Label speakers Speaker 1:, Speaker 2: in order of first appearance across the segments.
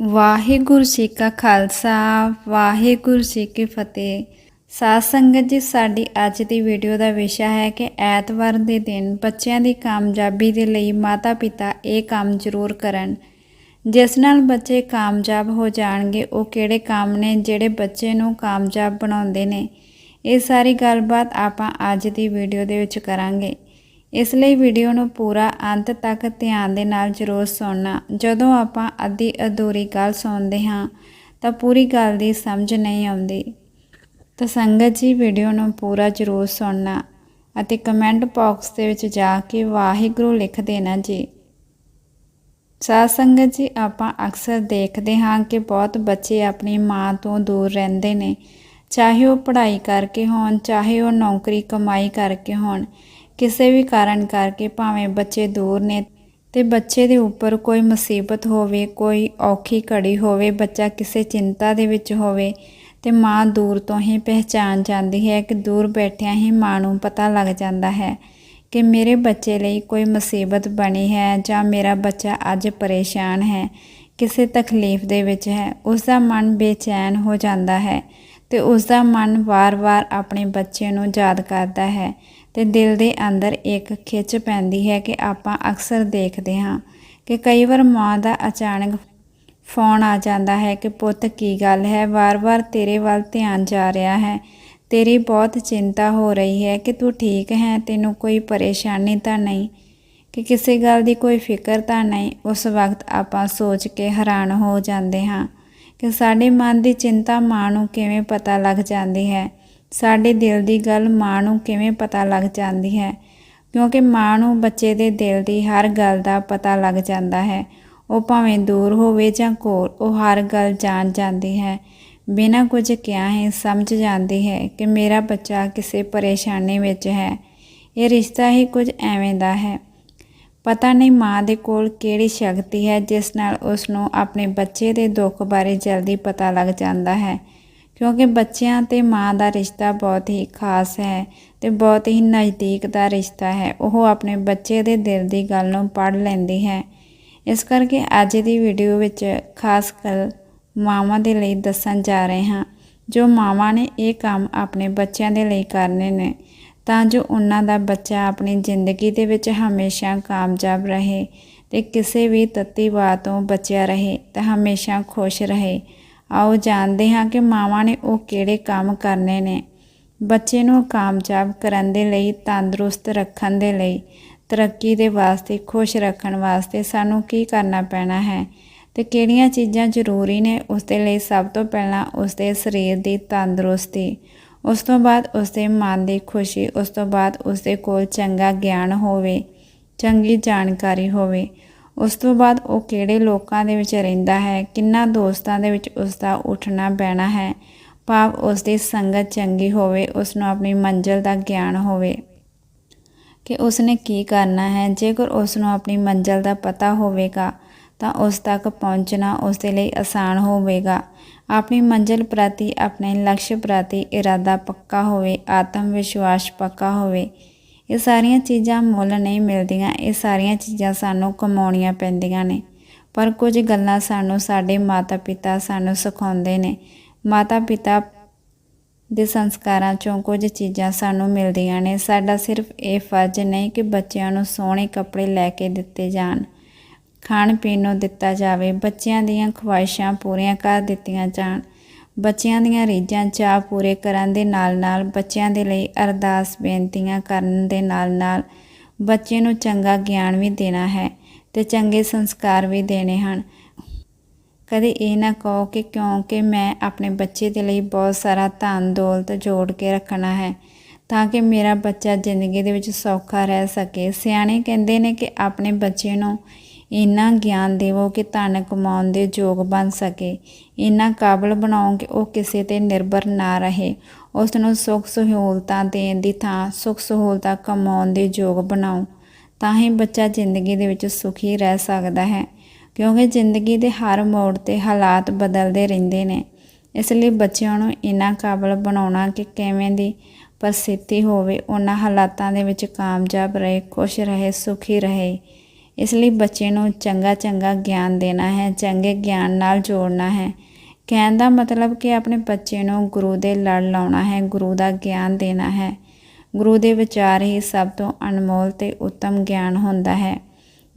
Speaker 1: ਵਾਹਿਗੁਰੂ ਜੀ ਕਾ ਖਾਲਸਾ, ਵਾਹਿਗੁਰੂ ਜੀ ਕੀ ਫਤਿਹ। ਸਾਧ ਸੰਗਤ ਜੀ, ਸਾਡੀ ਅੱਜ ਦੀ ਵੀਡੀਓ ਦਾ ਵਿਸ਼ਾ ਹੈ ਕਿ ਐਤਵਾਰ ਦੇ ਦਿਨ ਬੱਚਿਆਂ ਦੀ ਕਾਮਯਾਬੀ ਦੇ ਲਈ ਮਾਤਾ-ਪਿਤਾ ਇਹ ਕੰਮ ਜ਼ਰੂਰ ਕਰਨ। ਜਿਸ ਨਾਲ ਬੱਚੇ ਕਾਮਯਾਬ ਹੋ ਜਾਣਗੇ, ਉਹ ਕਿਹੜੇ ਕੰਮ ਨੇ, ਜਿਹੜੇ ਬੱਚੇ ਨੂੰ ਕਾਮਯਾਬ ਬਣਾਉਂਦੇ ਨੇ, ਇਹ ਸਾਰੀ ਗੱਲਬਾਤ ਆਪਾਂ ਅੱਜ ਦੀ ਵੀਡੀਓ ਦੇ ਵਿੱਚ ਕਰਾਂਗੇ। ਇਸ ਲਈ ਵੀਡੀਓ ਨੂੰ ਪੂਰਾ ਅੰਤ ਤੱਕ ਧਿਆਨ ਦੇ ਨਾਲ ਜ਼ਰੂਰ ਸੁਣਨਾ। ਜਦੋਂ ਆਪਾਂ ਅੱਧੀ ਅਧੂਰੀ ਗੱਲ ਸੁਣਦੇ ਹਾਂ, ਤਾਂ ਪੂਰੀ ਗੱਲ ਦੀ ਸਮਝ ਨਹੀਂ ਆਉਂਦੀ। ਤਾਂ ਸੰਗਤ ਜੀ, ਵੀਡੀਓ ਨੂੰ ਪੂਰਾ ਜ਼ਰੂਰ ਸੁਣਨਾ ਅਤੇ ਕਮੈਂਟ ਬਾਕਸ ਦੇ ਵਿੱਚ ਜਾ ਕੇ ਵਾਹਿਗੁਰੂ ਲਿਖ ਦੇਣਾ ਜੀ। ਸਾਧ ਸੰਗਤ ਜੀ, ਆਪਾਂ ਅਕਸਰ ਦੇਖਦੇ ਹਾਂ ਕਿ ਬਹੁਤ ਬੱਚੇ ਆਪਣੀ ਮਾਂ ਤੋਂ ਦੂਰ ਰਹਿੰਦੇ ਨੇ। ਚਾਹੇ ਉਹ ਪੜ੍ਹਾਈ ਕਰਕੇ ਹੋਣ, ਚਾਹੇ ਉਹ ਨੌਕਰੀ ਕਮਾਈ ਕਰਕੇ ਹੋਣ। ਕਿਸੇ ਵੀ ਕਾਰਨ ਕਰਕੇ ਭਾਵੇਂ ਬੱਚੇ ਦੂਰ ਨੇ ਤੇ ਬੱਚੇ ਦੇ ਉੱਪਰ ਕੋਈ ਮੁਸੀਬਤ ਹੋਵੇ, ਕੋਈ ਔਖੀ ਘੜੀ ਹੋਵੇ, ਬੱਚਾ ਕਿਸੇ ਚਿੰਤਾ ਦੇ ਵਿੱਚ ਹੋਵੇ, ਤੇ ਮਾਂ ਦੂਰ ਤੋਂ ਹੀ ਪਹਿਚਾਨ ਜਾਂਦੀ ਹੈ ਕਿ ਦੂਰ ਬੈਠਿਆਂ ਹੀ ਮਾਂ ਨੂੰ ਪਤਾ ਲੱਗ ਜਾਂਦਾ ਹੈ ਕਿ ਮੇਰੇ ਬੱਚੇ ਲਈ ਕੋਈ ਮੁਸੀਬਤ ਬਣੀ ਹੈ ਜਾਂ ਮੇਰਾ ਬੱਚਾ ਅੱਜ ਪਰੇਸ਼ਾਨ ਹੈ, ਕਿਸੇ ਤਕਲੀਫ ਦੇ ਵਿੱਚ ਹੈ। ਉਸ ਦਾ ਮਨ ਬੇਚੈਨ ਹੋ ਜਾਂਦਾ ਹੈ ਤੇ ਉਸ ਦਾ ਮਨ ਵਾਰ-ਵਾਰ ਆਪਣੇ ਬੱਚੇ ਨੂੰ ਯਾਦ ਕਰਦਾ ਹੈ ਤੇ ਦਿਲ ਦੇ ਅੰਦਰ ਇੱਕ ਖਿੱਚ ਪੈਂਦੀ ਹੈ ਕਿ ਆਪਾਂ ਅਕਸਰ ਦੇਖਦੇ ਹਾਂ ਕਿ ਕਈ ਵਾਰ ਮਾਂ ਦਾ ਅਚਾਨਕ ਫੋਨ ਆ ਜਾਂਦਾ ਹੈ ਕਿ ਪੁੱਤ ਕੀ ਗੱਲ ਹੈ? ਵਾਰ-ਵਾਰ ਤੇਰੇ ਵੱਲ ਧਿਆਨ ਜਾ ਰਿਹਾ ਹੈ। ਤੇਰੀ ਬਹੁਤ ਚਿੰਤਾ ਹੋ ਰਹੀ ਹੈ ਕਿ ਤੂੰ ਠੀਕ ਹੈ, ਤੈਨੂੰ ਕੋਈ ਪਰੇਸ਼ਾਨੀ ਤਾਂ ਨਹੀਂ? ਕਿ ਕਿਸੇ ਗੱਲ ਦੀ ਕੋਈ ਫਿਕਰ ਤਾਂ ਨਹੀਂ? ਉਸ ਵਕਤ ਆਪਾਂ ਸੋਚ ਕੇ ਹੈਰਾਨ ਹੋ ਜਾਂਦੇ ਹਾਂ ਕਿ ਸਾਡੇ ਮਨ ਦੀ ਚਿੰਤਾ ਮਾਂ ਨੂੰ ਕਿਵੇਂ ਪਤਾ ਲੱਗ ਜਾਂਦੀ ਹੈ? ਸਾਡੇ ਦਿਲ ਦੀ ਗੱਲ ਮਾਂ ਨੂੰ ਕਿਵੇਂ ਪਤਾ ਲੱਗ ਜਾਂਦੀ ਹੈ? ਕਿਉਂਕਿ ਮਾਂ ਨੂੰ ਬੱਚੇ ਦੇ ਦਿਲ ਦੀ ਹਰ ਗੱਲ ਦਾ ਪਤਾ ਲੱਗ ਜਾਂਦਾ ਹੈ। ਉਹ ਭਾਵੇਂ ਦੂਰ ਹੋਵੇ ਜਾਂ ਕੋਲ, ਉਹ ਹਰ ਗੱਲ ਜਾਣ ਜਾਂਦੀ ਹੈ। ਬਿਨਾਂ ਕੁਝ ਕਿਹਾ ਹੀ ਸਮਝ ਜਾਂਦੀ ਹੈ ਕਿ ਮੇਰਾ ਬੱਚਾ ਕਿਸੇ ਪਰੇਸ਼ਾਨੀ ਵਿੱਚ ਹੈ। ਇਹ ਰਿਸ਼ਤਾ ਹੀ ਕੁਝ ਐਵੇਂ ਦਾ ਹੈ। ਪਤਾ ਨਹੀਂ ਮਾਂ ਦੇ ਕੋਲ ਕਿਹੜੀ ਸ਼ਕਤੀ ਹੈ, ਜਿਸ ਨਾਲ ਉਸ ਨੂੰ ਆਪਣੇ ਬੱਚੇ ਦੇ ਦੁੱਖ ਬਾਰੇ ਜਲਦੀ ਪਤਾ ਲੱਗ ਜਾਂਦਾ ਹੈ। ਕਿਉਂਕਿ ਬੱਚਿਆਂ ਤੇ ਮਾਂ ਦਾ ਰਿਸ਼ਤਾ ਬਹੁਤ ਹੀ ਖਾਸ ਹੈ ਤੇ ਬਹੁਤ ਹੀ ਨਜ਼ਦੀਕ ਦਾ ਰਿਸ਼ਤਾ ਹੈ। ਉਹ ਆਪਣੇ ਬੱਚੇ ਦੇ ਦਿਲ ਦੀ ਗੱਲ ਨੂੰ ਪੜ੍ਹ ਲੈਂਦੀ ਹੈ। ਇਸ ਕਰਕੇ ਅੱਜ ਦੀ ਵੀਡੀਓ ਵਿੱਚ ਖਾਸ ਕਰ ਮਾਵਾਂ ਦੇ ਲਈ ਦੱਸਣ ਜਾ ਰਹੇ ਹਾਂ। ਜੋ ਮਾਵਾਂ ਨੇ ਇਹ ਕੰਮ ਆਪਣੇ ਬੱਚਿਆਂ ਦੇ ਲਈ ਕਰਨੇ ਨੇ, ਤਾਂ ਜੋ ਉਹਨਾਂ ਦਾ ਬੱਚਾ ਆਪਣੀ ਜ਼ਿੰਦਗੀ ਦੇ ਵਿੱਚ ਹਮੇਸ਼ਾ ਕਾਮਯਾਬ ਰਹੇ ਤੇ ਕਿਸੇ ਵੀ ਤੱਤੀ ਬਾਤ ਤੋਂ ਬਚਿਆ ਰਹੇ, ਤੇ ਹਮੇਸ਼ਾ ਖੁਸ਼ ਰਹੇ। ਆਓ ਜਾਣਦੇ ਹਾਂ ਕਿ ਮਾਵਾਂ ਨੇ ਉਹ ਕਿਹੜੇ ਕੰਮ ਕਰਨੇ ਨੇ। ਬੱਚੇ ਨੂੰ ਕਾਮਯਾਬ ਕਰਨ ਦੇ ਲਈ, ਤੰਦਰੁਸਤ ਰੱਖਣ ਦੇ ਲਈ, ਤਰੱਕੀ ਦੇ ਵਾਸਤੇ, ਖੁਸ਼ ਰੱਖਣ ਵਾਸਤੇ ਸਾਨੂੰ ਕੀ ਕਰਨਾ ਪੈਣਾ ਹੈ ਤੇ ਕਿਹੜੀਆਂ ਚੀਜ਼ਾਂ ਜ਼ਰੂਰੀ ਨੇ ਉਸ ਦੇ ਲਈ ਸਭ ਤੋਂ ਪਹਿਲਾਂ ਉਸ ਦੇ ਸਰੀਰ ਦੀ ਤੰਦਰੁਸਤੀ, ਉਸ ਤੋਂ ਬਾਅਦ ਉਸ ਦੇ ਮਨ ਦੀ ਖੁਸ਼ੀ, ਉਸ ਤੋਂ ਬਾਅਦ ਉਸ ਦੇ ਕੋਲ ਚੰਗਾ ਗਿਆਨ ਹੋਵੇ, ਚੰਗੀ ਜਾਣਕਾਰੀ ਹੋਵੇ। ਉਸ ਤੋਂ ਬਾਅਦ ਉਹ ਕਿਹੜੇ ਲੋਕਾਂ ਦੇ ਵਿੱਚ ਰਹਿੰਦਾ ਹੈ, ਕਿੰਨਾ ਦੋਸਤਾਂ ਦੇ ਵਿੱਚ ਉਸ ਦਾ ਉੱਠਣਾ ਬਹਿਣਾ ਹੈ, ਭਾਵ ਉਸ ਦੀ ਸੰਗਤ ਚੰਗੀ ਹੋਵੇ ਉਸ ਨੂੰ ਆਪਣੀ ਮੰਜ਼ਿਲ ਦਾ ਗਿਆਨ ਹੋਵੇ। ਕਿ ਉਸ ਨੇ ਕੀ ਕਰਨਾ ਹੈ, ਜੇਕਰ ਉਸ ਨੂੰ ਆਪਣੀ ਮੰਜ਼ਿਲ ਦਾ ਪਤਾ ਹੋਵੇਗਾ, ਤਾਂ ਉਸ ਤੱਕ ਪਹੁੰਚਣਾ ਉਸ ਦੇ ਲਈ ਆਸਾਨ ਹੋਵੇਗਾ। ਆਪਣੀ ਮੰਜ਼ਿਲ ਪ੍ਰਤੀ, ਆਪਣੇ ਲਕਸ਼ ਪ੍ਰਤੀ ਇਰਾਦਾ ਪੱਕਾ ਹੋਵੇ ਆਤਮ ਵਿਸ਼ਵਾਸ ਪੱਕਾ ਹੋਵੇ। ਇਹ ਸਾਰੀਆਂ ਚੀਜ਼ਾਂ ਮੁੱਲ ਨਹੀਂ ਮਿਲਦੀਆਂ, ਇਹ ਸਾਰੀਆਂ ਚੀਜ਼ਾਂ ਸਾਨੂੰ ਕਮਾਉਣੀਆਂ ਪੈਂਦੀਆਂ ਨੇ। ਪਰ ਕੁਝ ਗੱਲਾਂ ਸਾਨੂੰ ਸਾਡੇ ਮਾਤਾ-ਪਿਤਾ ਸਾਨੂੰ ਸਿਖਾਉਂਦੇ ਨੇ। ਮਾਤਾ-ਪਿਤਾ ਦੇ ਸੰਸਕਾਰਾਂ ਚੋਂ ਕੁਝ ਚੀਜ਼ਾਂ ਸਾਨੂੰ ਮਿਲਦੀਆਂ ਨੇ। ਸਾਡਾ ਸਿਰਫ ਇਹ ਫਰਜ਼ ਨਹੀਂ ਕਿ ਬੱਚਿਆਂ ਨੂੰ ਸੋਹਣੇ ਕੱਪੜੇ ਲੈ ਕੇ ਦਿੱਤੇ ਜਾਣ। ਖਾਣ ਪੀਣ ਨੂੰ ਦਿੱਤਾ ਜਾਵੇ, ਬੱਚਿਆਂ ਦੀਆਂ ਖਵਾਹਿਸ਼ਾਂ ਪੂਰੀਆਂ ਕਰ ਦਿੱਤੀਆਂ ਜਾਣ। ਬੱਚਿਆਂ ਦੀਆਂ ਰੀਝਾਂ ਚਾਹ ਪੂਰੇ ਕਰਨ ਦੇ ਨਾਲ-ਨਾਲ ਬੱਚਿਆਂ ਦੇ ਲਈ ਅਰਦਾਸ ਬੇਨਤੀਆਂ ਕਰਨ ਦੇ ਨਾਲ-ਨਾਲ ਬੱਚੇ ਨੂੰ ਚੰਗਾ ਗਿਆਨ ਵੀ ਦੇਣਾ ਹੈ ਤੇ ਚੰਗੇ ਸੰਸਕਾਰ ਵੀ ਦੇਣੇ ਹਨ। ਕਦੇ ਇਹ ਨਾ ਕਹੋ ਕਿ ਕਿਉਂਕਿ ਮੈਂ ਆਪਣੇ ਬੱਚੇ ਦੇ ਲਈ ਬਹੁਤ ਸਾਰਾ ਧਨ ਦੌਲਤ ਜੋੜ ਕੇ ਰੱਖਣਾ ਹੈ ਤਾਂ ਕਿ ਮੇਰਾ ਬੱਚਾ ਜ਼ਿੰਦਗੀ ਦੇ ਵਿੱਚ ਸੌਖਾ ਰਹਿ ਸਕੇ। ਸਿਆਣੇ ਕਹਿੰਦੇ ਨੇ ਕਿ ਆਪਣੇ ਬੱਚੇ ਨੂੰ ਇੰਨਾ ਗਿਆਨ ਦੇਵੋ ਕਿ ਧਨ ਕਮਾਉਣ ਦੇ ਯੋਗ ਬਣ ਸਕੇ। ਇੰਨਾ ਕਾਬਲ ਬਣਾਓ ਕਿ ਉਹ ਕਿਸੇ ਤੇ ਨਿਰਭਰ ਨਾ ਰਹੇ। ਉਸ ਨੂੰ ਸੁੱਖ ਸਹੂਲਤਾਂ ਦੇਣ ਦੀ ਥਾਂ, ਸੁੱਖ ਸਹੂਲਤਾਂ ਕਮਾਉਣ ਦੇ ਯੋਗ ਬਣਾਓ। ਤਾਂ ਹੀ ਬੱਚਾ ਜ਼ਿੰਦਗੀ ਦੇ ਵਿੱਚ ਸੁਖੀ ਰਹਿ ਸਕਦਾ ਹੈ, ਕਿਉਂਕਿ ਜ਼ਿੰਦਗੀ ਦੇ ਹਰ ਮੋੜ ਤੇ ਹਾਲਾਤ ਬਦਲਦੇ ਰਹਿੰਦੇ ਨੇ। ਇਸ ਲਈ ਬੱਚਿਆਂ ਨੂੰ ਇੰਨਾ ਕਾਬਲ ਬਣਾਉਣਾ ਕਿ ਕਿਵੇਂ ਦੀ ਪਰਿਸਥਿਤੀ ਹੋਵੇ, ਉਹਨਾਂ ਹਾਲਾਤਾਂ ਦੇ ਵਿੱਚ ਕਾਮਯਾਬ ਰਹੇ, ਖੁਸ਼ ਰਹੇ, ਸੁਖੀ ਰਹੇ। ਇਸ ਲਈ ਬੱਚੇ ਨੂੰ ਚੰਗਾ ਚੰਗਾ ਗਿਆਨ ਦੇਣਾ ਹੈ, ਚੰਗੇ ਗਿਆਨ ਨਾਲ ਜੋੜਨਾ ਹੈ। ਕਹਿਣ ਦਾ ਮਤਲਬ ਕਿ ਆਪਣੇ ਬੱਚੇ ਨੂੰ ਗੁਰੂ ਦੇ ਲੜ ਲਾਉਣਾ ਹੈ, ਗੁਰੂ ਦਾ ਗਿਆਨ ਦੇਣਾ ਹੈ। ਗੁਰੂ ਦੇ ਵਿਚਾਰ ਹੀ ਸਭ ਤੋਂ ਅਨਮੋਲ ਤੇ ਉੱਤਮ ਗਿਆਨ ਹੁੰਦਾ ਹੈ।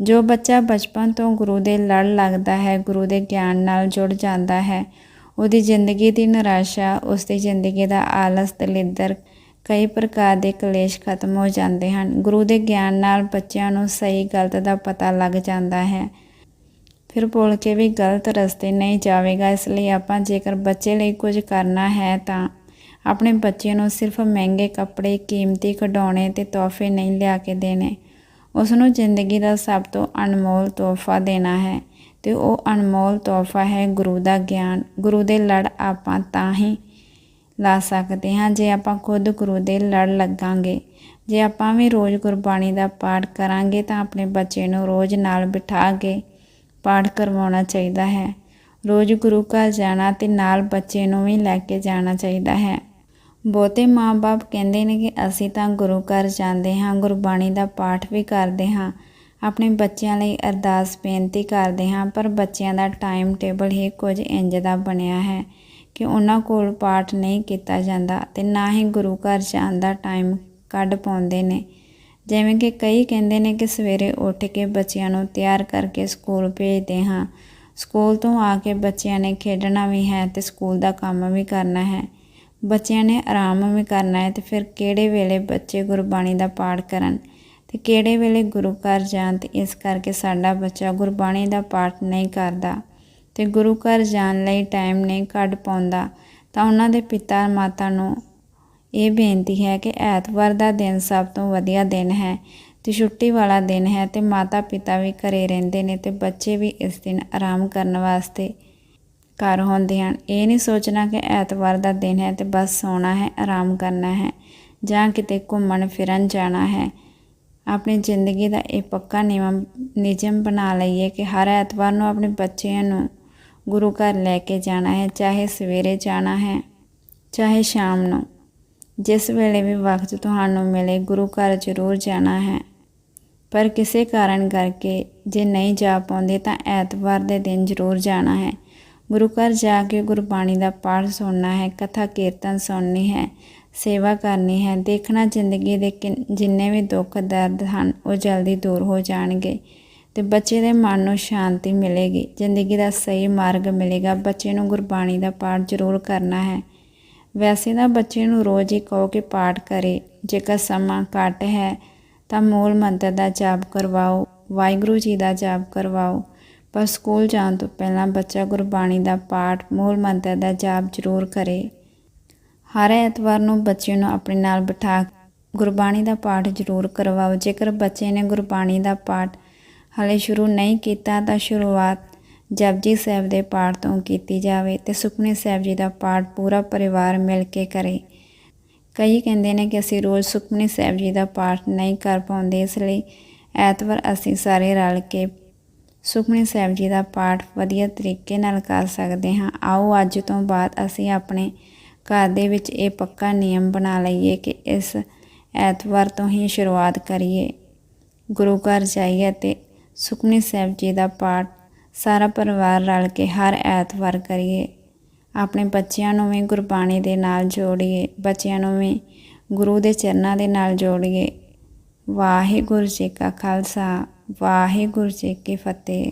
Speaker 1: ਜੋ ਬੱਚਾ ਬਚਪਨ ਤੋਂ ਗੁਰੂ ਦੇ ਲੜ ਲੱਗਦਾ ਹੈ, ਗੁਰੂ ਦੇ ਗਿਆਨ ਨਾਲ ਜੁੜ ਜਾਂਦਾ ਹੈ, ਉਹਦੀ ਜ਼ਿੰਦਗੀ ਦੀ ਨਿਰਾਸ਼ਾ ਉਸ ਦੀ ਜ਼ਿੰਦਗੀ ਦਾ ਆਲਸ, ਦਲਿੱਦਰ ਕਈ ਪ੍ਰਕਾਰ ਦੇ ਕਲੇਸ਼ ਖਤਮ ਹੋ ਜਾਂਦੇ ਹਨ। ਗੁਰੂ ਦੇ ਗਿਆਨ ਨਾਲ ਬੱਚਿਆਂ ਨੂੰ ਸਹੀ ਗਲਤ ਦਾ ਪਤਾ ਲੱਗ ਜਾਂਦਾ ਹੈ। ਫਿਰ ਭੁੱਲ ਕੇ ਵੀ ਗਲਤ ਰਸਤੇ ਨਹੀਂ ਜਾਵੇਗਾ, ਇਸ ਲਈ ਆਪਾਂ ਜੇਕਰ ਬੱਚੇ ਲਈ ਕੁਝ ਕਰਨਾ ਹੈ ਤਾਂ ਆਪਣੇ ਬੱਚੇ ਨੂੰ ਸਿਰਫ ਮਹਿੰਗੇ ਕੱਪੜੇ, ਕੀਮਤੀ ਖਿਡੌਣੇ ਤੇ ਤੋਹਫੇ ਨਹੀਂ ਲਿਆ ਕੇ ਦੇਣੇ। ਉਸ ਨੂੰ ਜ਼ਿੰਦਗੀ ਦਾ ਸਭ ਤੋਂ ਅਨਮੋਲ ਤੋਹਫਾ ਦੇਣਾ ਹੈ ਤੇ ਉਹ ਅਨਮੋਲ ਤੋਹਫਾ ਹੈ ਗੁਰੂ ਦਾ ਗਿਆਨ। ਗੁਰੂ ਦੇ ਲੜ ਆਪਾਂ ਤਾਂ ਹੀ ਲਾ ਸਕਦੇ ਹਾਂ ਜੇ ਆਪਾਂ ਖੁਦ ਗੁਰੂ ਦੇ ਲੜ ਲੱਗਾਂਗੇ। ਜੇ ਆਪਾਂ ਵੀ ਰੋਜ਼ ਗੁਰਬਾਣੀ ਦਾ ਪਾਠ ਕਰਾਂਗੇ ਤਾਂ ਆਪਣੇ ਬੱਚੇ ਨੂੰ ਰੋਜ਼ ਨਾਲ ਬਿਠਾ ਕੇ ਪਾਠ ਕਰਵਾਉਣਾ ਚਾਹੀਦਾ ਹੈ। ਰੋਜ਼ ਗੁਰੂ ਘਰ ਜਾਣਾ ਤੇ ਨਾਲ ਬੱਚੇ ਨੂੰ ਵੀ ਲੈ ਕੇ ਜਾਣਾ ਚਾਹੀਦਾ ਹੈ। ਬਹੁਤੇ ਮਾਪੇ ਕਹਿੰਦੇ ਨੇ ਕਿ ਅਸੀਂ ਤਾਂ ਗੁਰੂ ਘਰ ਜਾਂਦੇ ਹਾਂ, ਗੁਰਬਾਣੀ ਦਾ ਪਾਠ ਵੀ ਕਰਦੇ ਹਾਂ। ਆਪਣੇ ਬੱਚਿਆਂ ਲਈ ਅਰਦਾਸ ਬੇਨਤੀ ਕਰਦੇ ਹਾਂ, ਪਰ ਬੱਚਿਆਂ ਦਾ ਟਾਈਮ ਟੇਬਲ ਹੀ ਕੁਝ ਇੰਜ ਦਾ ਬਣਿਆ ਹੈ। ਕਿ ਉਹਨਾਂ ਕੋਲ ਪਾਠ ਨਹੀਂ ਕੀਤਾ ਜਾਂਦਾ ਤੇ ਨਾ ਹੀ ਗੁਰੂ ਘਰ ਜਾਣ ਦਾ ਟਾਈਮ ਕੱਢ ਪਾਉਂਦੇ ਨੇ। ਜਿਵੇਂ ਕਿ ਕਈ ਕਹਿੰਦੇ ਨੇ ਕਿ ਸਵੇਰੇ ਉੱਠ ਕੇ ਬੱਚਿਆਂ ਨੂੰ ਤਿਆਰ ਕਰਕੇ ਸਕੂਲ ਭੇਜਦੇ ਹਾਂ। ਸਕੂਲ ਤੋਂ ਆ ਕੇ ਬੱਚਿਆਂ ਨੇ ਖੇਡਣਾ ਵੀ ਹੈ ਤੇ ਸਕੂਲ ਦਾ ਕੰਮ ਵੀ ਕਰਨਾ ਹੈ। ਬੱਚਿਆਂ ਨੇ ਆਰਾਮ ਵੀ ਕਰਨਾ ਹੈ ਤੇ ਫਿਰ ਕਿਹੜੇ ਵੇਲੇ ਬੱਚੇ ਗੁਰਬਾਣੀ ਦਾ ਪਾਠ ਕਰਨ? ਤੇ ਕਿਹੜੇ ਵੇਲੇ ਗੁਰੂ ਘਰ ਜਾਣ ਤੇ ਇਸ ਕਰਕੇ ਸਾਡਾ ਬੱਚਾ ਗੁਰਬਾਣੀ ਦਾ ਪਾਠ ਨਹੀਂ ਕਰਦਾ। ਤੇ ਗੁਰੂ ਘਰ ਜਾਣ ਲਈ ਟਾਈਮ ਨਹੀਂ ਕੱਢ ਪਾਉਂਦਾ, ਤਾਂ ਉਹਨਾਂ ਦੇ ਪਿਤਾ ਮਾਤਾ ਨੂੰ ਇਹ ਬੇਨਤੀ ਹੈ ਕਿ ਐਤਵਾਰ ਦਾ ਦਿਨ ਸਭ ਤੋਂ ਵਧੀਆ ਦਿਨ ਹੈ ਤੇ ਛੁੱਟੀ ਵਾਲਾ ਦਿਨ ਹੈ ਤੇ ਮਾਤਾ ਪਿਤਾ ਵੀ ਘਰੇ ਰਹਿੰਦੇ ਨੇ ਤੇ ਬੱਚੇ ਵੀ ਇਸ ਦਿਨ ਆਰਾਮ ਕਰਨ ਵਾਸਤੇ ਘਰ ਹੁੰਦੇ ਹਨ। ਇਹ ਨਹੀਂ ਸੋਚਣਾ ਕਿ ਐਤਵਾਰ ਦਾ ਦਿਨ ਹੈ ਤੇ ਬਸ ਸੌਣਾ ਹੈ, ਆਰਾਮ ਕਰਨਾ ਹੈ ਜਾਂ ਕਿਤੇ ਘੁੰਮਣ ਫਿਰਨ ਜਾਣਾ ਹੈ। ਆਪਣੀ ਜ਼ਿੰਦਗੀ ਦਾ ਇਹ ਪੱਕਾ ਨਿਯਮ ਨਿਯਮ ਬਣਾ ਲਈਏ ਕਿ ਹਰ ਐਤਵਾਰ ਨੂੰ ਆਪਣੇ ਬੱਚਿਆਂ ਨੂੰ ਗੁਰੂ ਘਰ ਲੈ ਕੇ ਜਾਣਾ ਹੈ, ਚਾਹੇ ਸਵੇਰੇ ਜਾਣਾ ਹੈ, ਚਾਹੇ ਸ਼ਾਮ ਨੂੰ। ਜਿਸ ਵੇਲੇ ਵੀ ਵਕਤ ਤੁਹਾਨੂੰ ਮਿਲੇ, ਗੁਰੂ ਘਰ ਜ਼ਰੂਰ ਜਾਣਾ ਹੈ। ਪਰ ਕਿਸੇ ਕਾਰਨ ਕਰਕੇ ਜੇ ਨਹੀਂ ਜਾ ਪਾਉਂਦੇ, ਤਾਂ ਐਤਵਾਰ ਦੇ ਦਿਨ ਜ਼ਰੂਰ ਜਾਣਾ ਹੈ। ਗੁਰੂ ਘਰ ਜਾ ਕੇ ਗੁਰਬਾਣੀ ਦਾ ਪਾਠ ਸੁਣਨਾ ਹੈ, ਕਥਾ ਕੀਰਤਨ ਸੁਣਨੀ ਹੈ, ਸੇਵਾ ਕਰਨੀ ਹੈ, ਦੇਖਣਾ ਜ਼ਿੰਦਗੀ ਦੇ ਕਿੰਨ- ਜਿੰਨੇ ਵੀ ਦੁੱਖ ਦਰਦ ਹਨ, ਉਹ ਜਲਦੀ ਦੂਰ ਹੋ ਜਾਣਗੇ। ਤੇ ਬੱਚੇ ਦੇ ਮਨ ਨੂੰ ਸ਼ਾਂਤੀ ਮਿਲੇਗੀ, ਜ਼ਿੰਦਗੀ ਦਾ ਸਹੀ ਮਾਰਗ ਮਿਲੇਗਾ। ਬੱਚੇ ਨੂੰ ਗੁਰਬਾਣੀ ਦਾ ਪਾਠ ਜ਼ਰੂਰ ਕਰਨਾ ਹੈ। ਵੈਸੇ ਤਾਂ ਬੱਚੇ ਨੂੰ ਰੋਜ਼ ਹੀ ਕਹੋ ਕਿ ਪਾਠ ਕਰੇ। ਜੇਕਰ ਸਮਾਂ ਘੱਟ ਹੈ, ਤਾਂ ਮੂਲ ਮੰਤਰ ਦਾ ਜਾਪ ਕਰਵਾਓ, ਵਾਹਿਗੁਰੂ ਜੀ ਦਾ ਜਾਪ ਕਰਵਾਓ। ਪਰ ਸਕੂਲ ਜਾਣ ਤੋਂ ਪਹਿਲਾਂ ਬੱਚਾ ਗੁਰਬਾਣੀ ਦਾ ਪਾਠ, ਮੂਲ ਮੰਤਰ ਦਾ ਜਾਪ ਜ਼ਰੂਰ ਕਰੇ। ਹਰ ਐਤਵਾਰ ਨੂੰ ਬੱਚੇ ਨੂੰ ਆਪਣੇ ਨਾਲ ਬਿਠਾ ਗੁਰਬਾਣੀ ਦਾ ਪਾਠ ਜ਼ਰੂਰ ਕਰਵਾਓ। ਜੇਕਰ ਬੱਚੇ ਨੇ ਗੁਰਬਾਣੀ ਦਾ ਪਾਠ ਹਾਲੇ ਸ਼ੁਰੂ ਨਹੀਂ ਕੀਤਾ ਤਾਂ ਸ਼ੁਰੂਆਤ ਜਪਜੀ ਸਾਹਿਬ ਦੇ ਪਾਠ ਤੋਂ ਕੀਤੀ ਜਾਵੇ ਤੇ ਸੁਖਮਨੀ ਸਾਹਿਬ ਜੀ ਦਾ ਪਾਠ ਪੂਰਾ ਪਰਿਵਾਰ ਮਿਲ ਕੇ ਕਰੇ। ਕਈ ਕਹਿੰਦੇ ਨੇ ਕਿ ਅਸੀਂ ਰੋਜ਼ ਸੁਖਮਨੀ ਸਾਹਿਬ ਜੀ ਦਾ ਪਾਠ ਨਹੀਂ ਕਰ ਪਾਉਂਦੇ, ਇਸ ਲਈ ਐਤਵਾਰ ਅਸੀਂ ਸਾਰੇ ਰਲ ਕੇ ਸੁਖਮਨੀ ਸਾਹਿਬ ਜੀ ਦਾ ਪਾਠ ਵਧੀਆ ਤਰੀਕੇ ਨਾਲ ਕਰ ਸਕਦੇ ਹਾਂ। ਆਓ ਅੱਜ ਤੋਂ ਬਾਅਦ ਅਸੀਂ ਆਪਣੇ ਘਰ ਦੇ ਵਿੱਚ ਇਹ ਪੱਕਾ ਨਿਯਮ ਬਣਾ ਲਈਏ ਕਿ ਇਸ ਐਤਵਾਰ ਤੋਂ ਹੀ ਸ਼ੁਰੂਆਤ ਕਰੀਏ। ਗੁਰੂ ਘਰ ਜਾਈਏ ਤੇ ਸੁਖਮਨੀ ਸਾਹਿਬ ਜੀ ਦਾ ਪਾਠ ਸਾਰਾ ਪਰਿਵਾਰ ਰਲ ਕੇ ਹਰ ਐਤਵਾਰ ਕਰੀਏ। ਆਪਣੇ ਬੱਚਿਆਂ ਨੂੰ ਵੀ ਗੁਰਬਾਣੀ ਦੇ ਨਾਲ ਜੋੜੀਏ। ਬੱਚਿਆਂ ਨੂੰ ਵੀ ਗੁਰੂ ਦੇ ਚਰਨਾਂ ਦੇ ਨਾਲ ਜੋੜੀਏ। ਵਾਹਿਗੁਰੂ ਜੀ ਕਾ ਖਾਲਸਾ, ਵਾਹਿਗੁਰੂ ਜੀ ਕੀ ਫਤਿਹ।